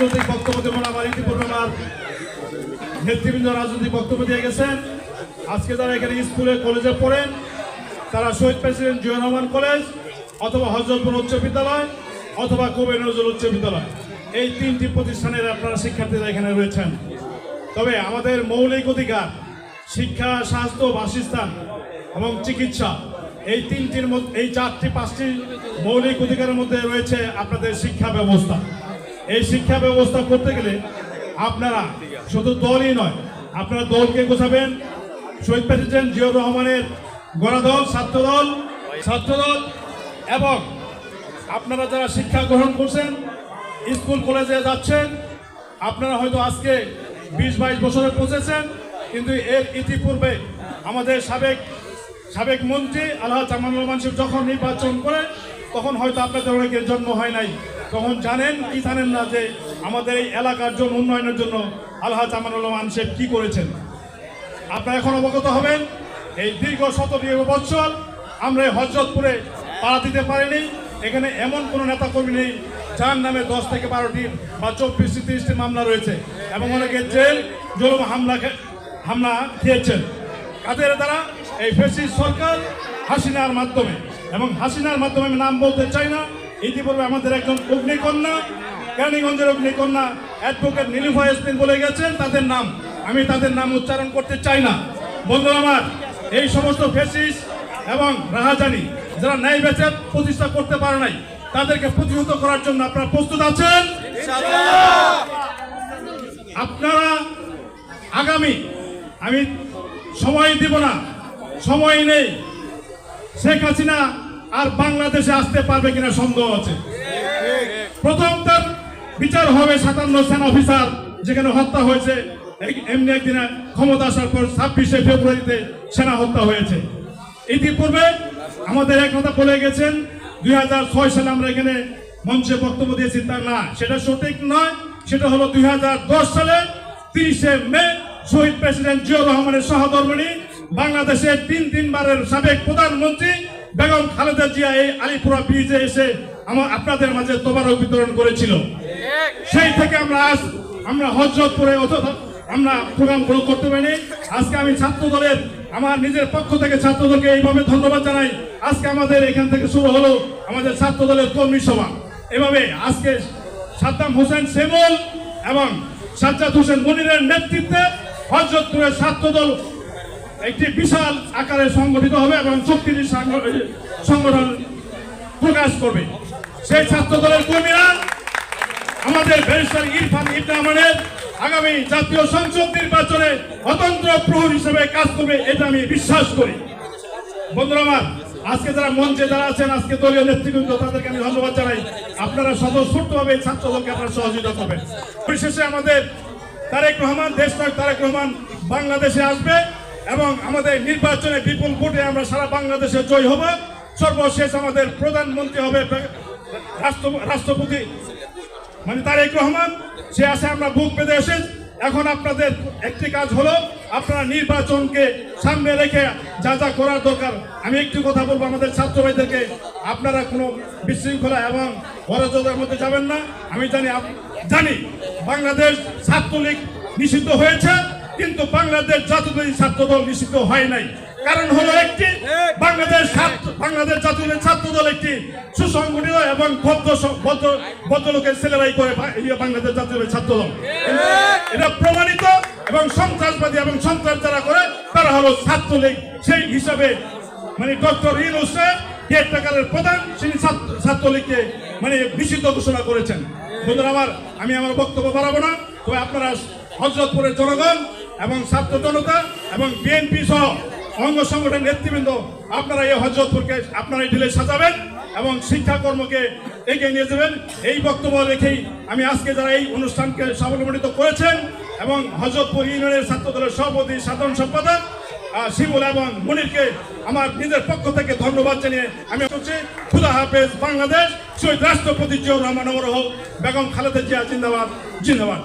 রাজনৈতিক বক্তব্য দেবো না আমার ইতিপূর্বে আমার নেতৃবৃন্দ রাজনৈতিক বক্তব্য দিয়ে গেছেন, আজকে যারা এখানে স্কুলে, কলেজে পড়েন, তারা শহীদ প্রেসিডেন্ট জিয়া রহমান কলেজ অথবা হজরতপুর উচ্চ বিদ্যালয় অথবা কবি নজরুল উচ্চ বিদ্যালয়। এই তিনটি প্রতিষ্ঠানের আপনারা শিক্ষার্থীরা এখানে রয়েছেন। তবে আমাদের মৌলিক অধিকার, শিক্ষা, স্বাস্থ্য, বাসস্থান এবং চিকিৎসা, এই তিনটির মধ্যে এই চারটি, পাঁচটি মৌলিক অধিকারের মধ্যে রয়েছে আপনাদের শিক্ষা ব্যবস্থা। এই শিক্ষা ব্যবস্থা করতে গেলে আপনারা শুধু দলই নয়, আপনারা দলকে গোছাবেন। শহীদ প্রেসিডেন্ট জিয়াউর রহমানের গণদল ছাত্রদল ছাত্রদল এবং আপনারা যারা শিক্ষা গ্রহণ করছেন, স্কুল কলেজে যাচ্ছেন, আপনারা হয়তো আজকে বিশ বাইশ বছরে পৌঁছেছেন, কিন্তু এর ইতিপূর্বে আমাদের সাবেক সাবেক মন্ত্রী আল্লাহ জামানুল মানসিফ যখন নির্বাচন করে, তখন হয়তো আপনাদের অনেকের জন্ম হয় নাই। তখন জানেন কি জানেন না যে আমাদের এই এলাকার জন্য উন্নয়নের জন্য আল্লাহ জামানুল মানসিফ কি করেছেন? আপনারা এখন অবগত হবেন, এই দীর্ঘ শত দীর্ঘ বছর আমরা এই হজরতপুরে পাড়া দিতে পারিনি। এখানে এমন কোনো নেতা কর্মী নেই, যার নামে দশ থেকে বারোটি বা চব্বিশটি, তিরিশটি মামলা রয়েছে এবং অনেকে জেল, জলম হামলা হামলা খেয়েছেন। কাদের দ্বারা? এই ফেসিস সরকার হাসিনার মাধ্যমে। এবং হাসিনার মাধ্যমে আমি নাম বলতে চাই না ইতিপূর্বে আমাদের একজন অগ্নিকন্যা, কেরানীগঞ্জের অগ্নিকন্যা অ্যাডভোকেট নীলিফা এসপিন বলে গেছেন, তাদের নাম, আমি তাদের নাম উচ্চারণ করতে চাই না। বন্ধু আমার, এই সমস্ত ফেসিস এবং রাহাজানি যারা ন্যায় বেচে প্রতিষ্ঠা করতে পারে নাই, তাদেরকে প্রতিহত করার জন্য আপনারা প্রস্তুত আছেন? আপনারা আগামী, আমি সময় দিব না, সময় নেই। শেখ হাসিনা আর বাংলাদেশে আসতে পারবে কিনা সন্দেহ আছে। প্রথম তার বিচার হবে সাতান্ন সেনা অফিসার যেখানে হত্যা হয়েছে। এমনি একদিনে ক্ষমতা আসার পর ছাব্বিশে ফেব্রুয়ারিতে সেনা হত্যা হয়েছে। ইতিপূর্বে আমাদের এক কথা বলে গেছেন, দুই হাজার ছয় সালে আমরা এখানে মঞ্চে বক্তব্য দিয়েছি, তা না, সেটা সঠিক নয়। সেটা হলো দুই হাজার দশ সালে তিরিশে মে শহীদ প্রেসিডেন্ট জিয়াউর রহমানের সহধর্মিণী বাংলাদেশের তিন তিনবারের সাবেক প্রধানমন্ত্রী বেগম খালেদা জিয়া এই আলিপুরা ব্রিজে এসে আমার আপনাদের মাঝে তোবারক বিতরণ করেছিল। সেই থেকে আমরা আজ আমরা হজরতপুরে আমরা প্রোগ্রাম গ্রহণ করতে পারিনি। আজকে আমি ছাত্র দলের আমার নিজের পক্ষ থেকে ছাত্র দলকে এইভাবে ধন্যবাদ জানাই। আজকে আমাদের এখান থেকে শুরু হলো আমাদের ছাত্র দলের কর্মী সভা। এভাবে আজকে সাদ্দাম হোসেন সেমল এবং সাজ্জাদ হোসেন মনিরের নেতৃত্বে হজরতপুরের ছাত্র দল একটি বিশাল আকারে সংগঠিত হবে এবং শক্তিশালী সাংগ- সংগঠন প্রকাশ করবে। সেই ছাত্র দলের কর্মীরা আমাদের ব্যারিস্টার ইরফান ইবরাহমানের আগামী জাতীয় সংসদ নির্বাচনে স্বতন্ত্র প্রহর হিসেবে কাজ করবে, এটা আমি বিশ্বাস করি। বন্ধুরা আমার, আজকে যারা মঞ্চে যারা আছেন, আজকে দলীয় নেতৃবৃন্দ, তাদেরকে আমি ধন্যবাদ জানাই। আপনারা স্বতঃস্ফূর্তভাবে ছাত্র দলকে আপনারা সহযোগিতা করবেন। পরিশেষে আমাদের তারেক রহমান দেশ তারেক রহমান বাংলাদেশে আসবে। এবং আমাদের নির্বাচনে বিপুল ভোটে আমরা সারা বাংলাদেশে জয় হব। সর্বশেষ আমাদের প্রধানমন্ত্রী হবে রাষ্ট্র রাষ্ট্রপতি মানে তারেক রহমান। সে আসে আমরা বুক পেতে এসে এখন আপনাদের একটি কাজ হলো, আপনারা নির্বাচনকে সামনে রেখে যা যা করার দরকার। আমি একটু কথা বলব আমাদের ছাত্র ভাইদেরকে। আপনারা কোনো বিশৃঙ্খলা এবং অরাজকের মধ্যে যাবেন না। আমি জানি জানি বাংলাদেশ ছাত্রলীগ নিষিদ্ধ হয়েছে। কিন্তু বাংলাদেশ জাতীয় ছাত্র দল নিষিদ্ধ হয় নাই। কারণ হলো একটি, বাংলাদেশ ছাত্র, বাংলাদেশ জাতীয় ছাত্র দল একটি সুসংগঠিত এবং ভদ্র ভদ্রলোকের ছেলেরাই করে বাংলাদেশ জাতীয় ছাত্র দল এটা প্রমাণিত এবং সন্ত্রাসবাদী এবং সন্ত্রাস যারা করে, তারা হলো ছাত্রলীগ। সেই হিসাবে মানে ডক্টর ইউনুস কেয়ারটেকারের প্রধান, তিনি ছাত্র- ছাত্রলীগকে মানে নিষিদ্ধ ঘোষণা করেছেন। বন্ধুরা আমার, আমি আমার বক্তব্য বাড়াবো না। তবে আপনারা হজরতপুরের জনগণ এবং ছাত্র জনতা এবং বিএনপি সহ অঙ্গ সংগঠন নেতৃবৃন্দ, আপনারা এই হজরতপুরকে, আপনারা এই ঢিলে সাজাবেন এবং শিক্ষাকর্মকে এগিয়ে নিয়ে যাবেন। এই বক্তব্য রেখেই আমি আজকে যারা এই অনুষ্ঠানকে সাবলম্বিত করেছেন এবং হজরতপুর ইউনিয়নের ছাত্র দলের সভাপতি, সাধারণ সম্পাদক শিমুল এবং মনিরকে আমার নিজের পক্ষ থেকে ধন্যবাদ জানিয়ে আমি হচ্ছে খুদা হাফেজ বাংলাদেশ, শহীদ রাষ্ট্রপতি জিয়াউর রহমান বেগম খালেদা জিয়া, জিন্দাবাদ জিন্দাবাদ।